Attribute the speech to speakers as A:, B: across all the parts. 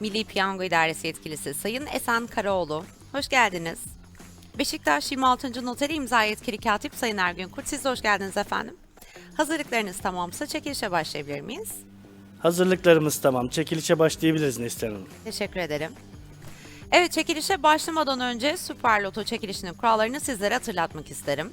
A: Milli Piyango İdaresi Yetkilisi Sayın Esen Karaoğlu, hoş geldiniz. Beşiktaş 26. Noteri İmza Yetkili Katip Sayın Ergün Kurt, siz de hoş geldiniz efendim. Hazırlıklarınız tamamsa çekilişe başlayabilir miyiz?
B: Hazırlıklarımız tamam. Çekilişe başlayabiliriz Neslihan Hanım.
A: Teşekkür ederim. Evet çekilişe başlamadan önce Süper Loto çekilişinin kurallarını sizlere hatırlatmak isterim.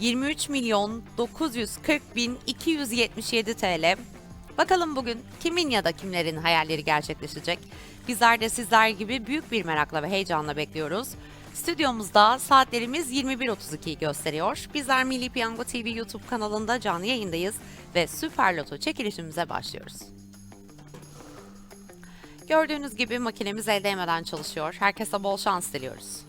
A: 23 milyon 940 bin 277 TL. Bakalım bugün kimin ya da kimlerin hayalleri gerçekleşecek? Bizler de sizler gibi büyük bir merakla ve heyecanla bekliyoruz. Stüdyomuzda saatlerimiz 21.32'yi gösteriyor. Bizler Milli Piyango TV YouTube kanalında canlı yayındayız ve Süper Loto çekilişimize başlıyoruz. Gördüğünüz gibi makinemiz el değmeden çalışıyor. Herkese bol şans diliyoruz.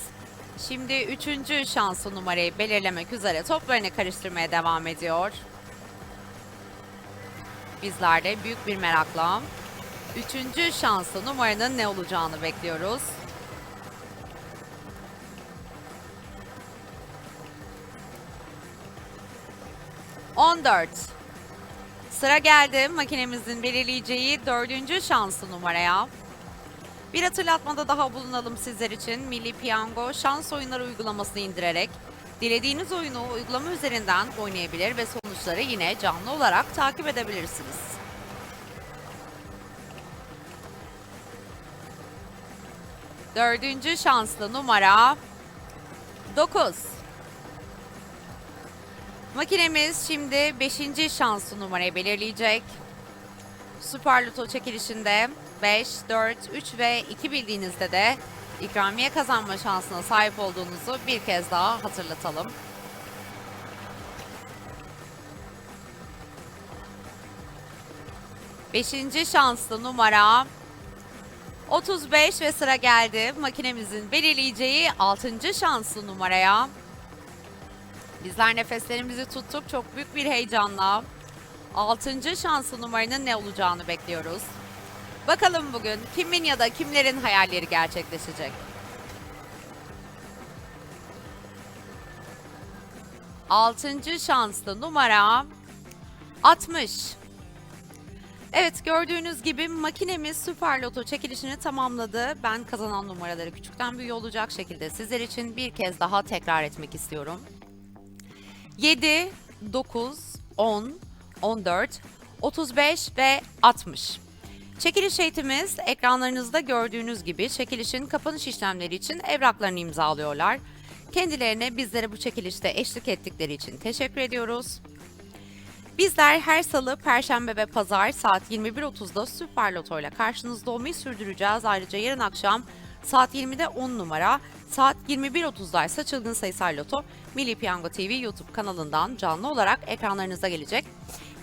A: şimdi üçüncü şanslı numarayı belirlemek üzere toplarını karıştırmaya devam ediyor. Bizler de büyük bir merakla üçüncü şanslı numaranın ne olacağını bekliyoruz. On dört. Sıra geldi makinemizin belirleyeceği dördüncü şanslı numaraya. Bir hatırlatmada daha bulunalım sizler için. Milli Piyango şans oyunları uygulamasını indirerek dilediğiniz oyunu uygulama üzerinden oynayabilir ve sonuçları yine canlı olarak takip edebilirsiniz. Dördüncü şanslı numara 9. Makinemiz şimdi 5. şanslı numarayı belirleyecek. Süper Loto çekilişinde 5, 4, 3 ve 2 bildiğinizde de ikramiye kazanma şansına sahip olduğunuzu bir kez daha hatırlatalım. Beşinci şanslı numara 35 ve sıra geldi makinemizin belirleyeceği 6. şanslı numaraya. Bizler nefeslerimizi tuttuk çok büyük bir heyecanla 6. şanslı numaranın ne olacağını bekliyoruz. Bakalım bugün kimin ya da kimlerin hayalleri gerçekleşecek. Altıncı şanslı numara 60. Evet gördüğünüz gibi makinemiz Süper Loto çekilişini tamamladı. Ben kazanan numaraları küçükten büyüğe olacak şekilde sizler için bir kez daha tekrar etmek istiyorum. 7, 9, 10, 14, 35 ve 60. Çekiliş eğitimimiz ekranlarınızda gördüğünüz gibi çekilişin kapanış işlemleri için evraklarını imzalıyorlar. Kendilerine bizlere bu çekilişte eşlik ettikleri için teşekkür ediyoruz. Bizler her salı, perşembe ve pazar saat 21.30'da Süper Loto ile karşınızda olmayı sürdüreceğiz. Ayrıca yarın akşam saat 20'de 10 numara, saat 21.30'da ise Çılgın Sayısal Loto Milli Piyango TV YouTube kanalından canlı olarak ekranlarınıza gelecek.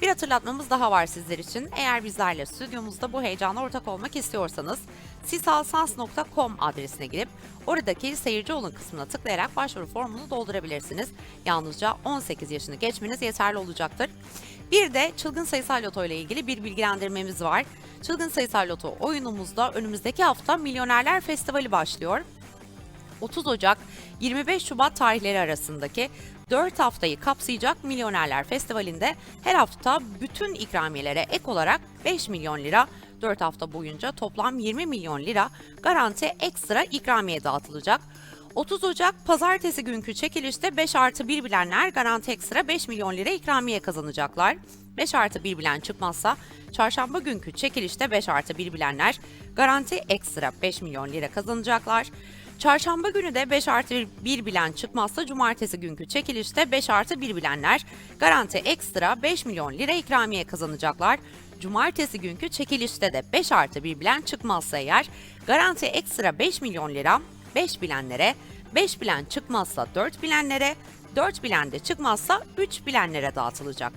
A: Bir hatırlatmamız daha var sizler için. Eğer bizlerle stüdyomuzda bu heyecana ortak olmak istiyorsanız sisalsans.com adresine girip oradaki seyirci olun kısmına tıklayarak başvuru formunu doldurabilirsiniz. Yalnızca 18 yaşını geçmeniz yeterli olacaktır. Bir de Çılgın Sayısal Loto ile ilgili bir bilgilendirmemiz var. Çılgın Sayısal Loto oyunumuzda önümüzdeki hafta Milyonerler Festivali başlıyor. 30 Ocak 25 Şubat tarihleri arasındaki 4 haftayı kapsayacak Milyonerler Festivali'nde her hafta bütün ikramiyelere ek olarak 5 milyon lira 4 hafta boyunca toplam 20 milyon lira garanti ekstra ikramiye dağıtılacak. 30 Ocak pazartesi günkü çekilişte 5 artı 1 bilenler garanti ekstra 5 milyon lira ikramiye kazanacaklar. 5 artı 1 bilen çıkmazsa çarşamba günkü çekilişte 5 artı 1 bilenler garanti ekstra 5 milyon lira kazanacaklar. Çarşamba günü de 5 artı 1 bilen çıkmazsa cumartesi günkü çekilişte 5 artı 1 bilenler garanti ekstra 5 milyon lira ikramiye kazanacaklar. Cumartesi günkü çekilişte de 5 artı 1 bilen çıkmazsa eğer garanti ekstra 5 milyon lira 5 bilenlere, 5 bilen çıkmazsa 4 bilenlere, 4 bilen de çıkmazsa 3 bilenlere dağıtılacak.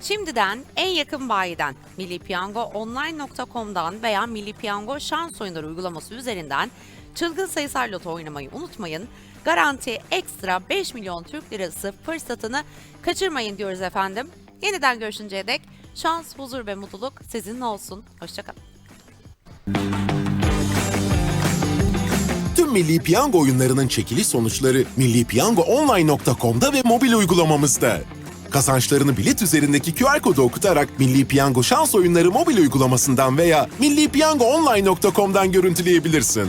A: Şimdiden en yakın bayiden millipiyangoonline.com'dan veya Milli Piyango şans oyunları uygulaması üzerinden çılgın sayısal loto oynamayı unutmayın. Garanti ekstra 5 milyon Türk lirası fırsatını kaçırmayın diyoruz efendim. Yeniden görüşünceye dek şans, huzur ve mutluluk sizinle olsun. Hoşçakalın.
C: Tüm Milli Piyango oyunlarının çekiliş sonuçları millipiyangoonline.com'da ve mobil uygulamamızda. Kazançlarını bilet üzerindeki QR kodu okutarak Milli Piyango şans oyunları mobil uygulamasından veya millipiyangoonline.com'dan görüntüleyebilirsin.